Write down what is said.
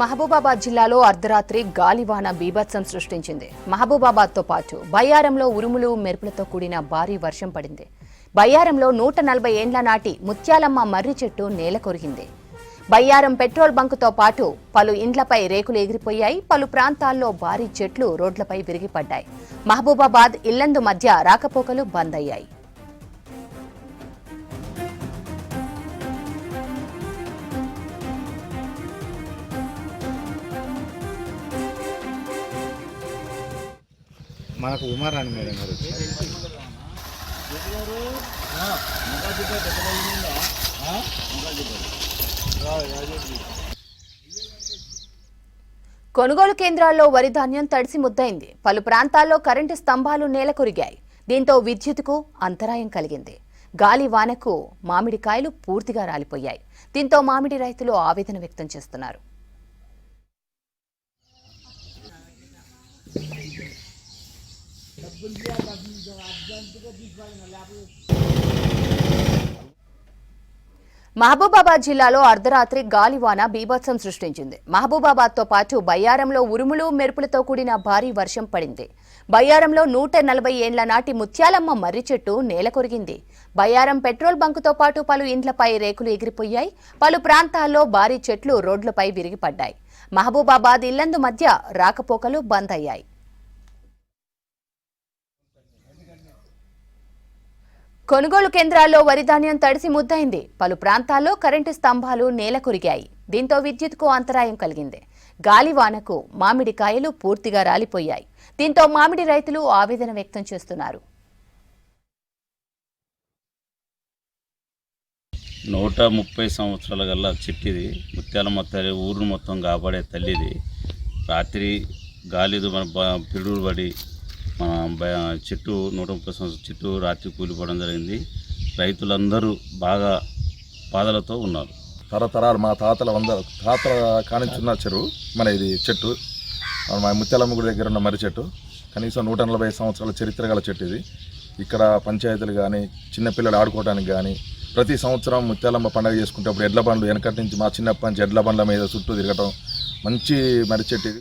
మహబూబాబాద్ జిల్లాలో అర్ధరాత్రి గాలివాన బీభత్సం సృష్టించింది. మహబూబాబాద్తో పాటు బయ్యారంలో ఉరుములు మెరుపులతో కూడిన భారీ వర్షం పడింది. బయ్యారంలో నూట నలభై ఏండ్ల నాటి ముత్యాలమ్మ మర్రి చెట్టు నేల కొరిగింది. బయ్యారం పెట్రోల్ బంకుతో పాటు పలు ఇండ్లపై రేకులు ఎగిరిపోయాయి. పలు ప్రాంతాల్లో భారీ చెట్లు రోడ్లపై విరిగిపడ్డాయి. మహబూబాబాద్ ఇల్లందు మధ్య రాకపోకలు బంద్ అయ్యాయి మనకు ఉమారాణి మేడం గారు కొనుగోలు కేంద్రాల్లో వరి ధాన్యం తడిసి ముద్దయింది పలు ప్రాంతాల్లో కరెంటు స్తంభాలు నేలకొరిగాయి. దీంతో విద్యుత్కు అంతరాయం కలిగింది. గాలి వానకు మామిడికాయలు పూర్తిగా రాలిపోయాయి. దీంతో మామిడి రైతులు ఆవేదన వ్యక్తం చేస్తున్నారు. మహబూబాబాద్ జిల్లాలో అర్ధరాత్రి గాలివాన బీభత్సం సృష్టించింది. మహబూబాబాద్తో పాటు బయ్యారంలో ఉరుములు మెరుపులతో కూడిన భారీ వర్షం పడింది. బయ్యారంలో నూట నలభై ఏండ్ల నాటి ముత్యాలమ్మ మర్రి చెట్టు నేలకొరిగింది బయ్యారం పెట్రోల్ బంకుతో పాటు పలు ఇండ్లపై రేకులు ఎగిరిపోయాయి. పలు ప్రాంతాల్లో భారీ చెట్లు రోడ్లపై విరిగిపడ్డాయి. మహబూబాబాద్ ఇల్లందు మధ్య రాకపోకలు బంద్ అయ్యాయి. కొనుగోలు కేంద్రాల్లో వరిధాన్యం తడిసి ముద్దయింది. పలు ప్రాంతాల్లో కరెంటు స్తంభాలు నేల కొరిగాయి దీంతో విద్యుత్కు అంతరాయం కలిగింది. గాలివానకు మామిడికాయలు పూర్తిగా రాలిపోయాయి. దీంతో మామిడి రైతులు ఆవేదన వ్యక్తం చేస్తున్నారు. నూట ముప్పై సంవత్సరాల గల్లా చెట్టిది. ముత్యాలమ్మ తల్లి ఊరు మొత్తం కాపాడే తల్లిది. రాత్రి గాలిదు మన పిడుగులు పడి మన చెట్టు నూట ముప్పై సంవత్సరం చెట్టు రాత్రి కూలిపోవడం జరిగింది. రైతులందరూ బాగా బాధలతో ఉన్నారు. తరతరాలు మా తాతల వంద తాతల కానించున్న చెరువు మన ఇది చెట్టు. మా ముత్యాలమ్మ గుడి దగ్గర ఉన్న మర్రి చెట్టు. కనీసం నూట నలభై సంవత్సరాల చరిత్ర గల చెట్టు ఇది. ఇక్కడ పంచాయతీలు కానీ చిన్నపిల్లలు ఆడుకోవడానికి కానీ ప్రతి సంవత్సరం ముత్యాలమ్మ పండుగ చేసుకుంటే అప్పుడు ఎడ్ల బండ్లు వెనకటి నుంచి మా చిన్నప్పటి నుంచి ఎడ్ల బండ్ల మీద చుట్టూ తిరగటం మంచి మర్రి చెట్టు ఇది.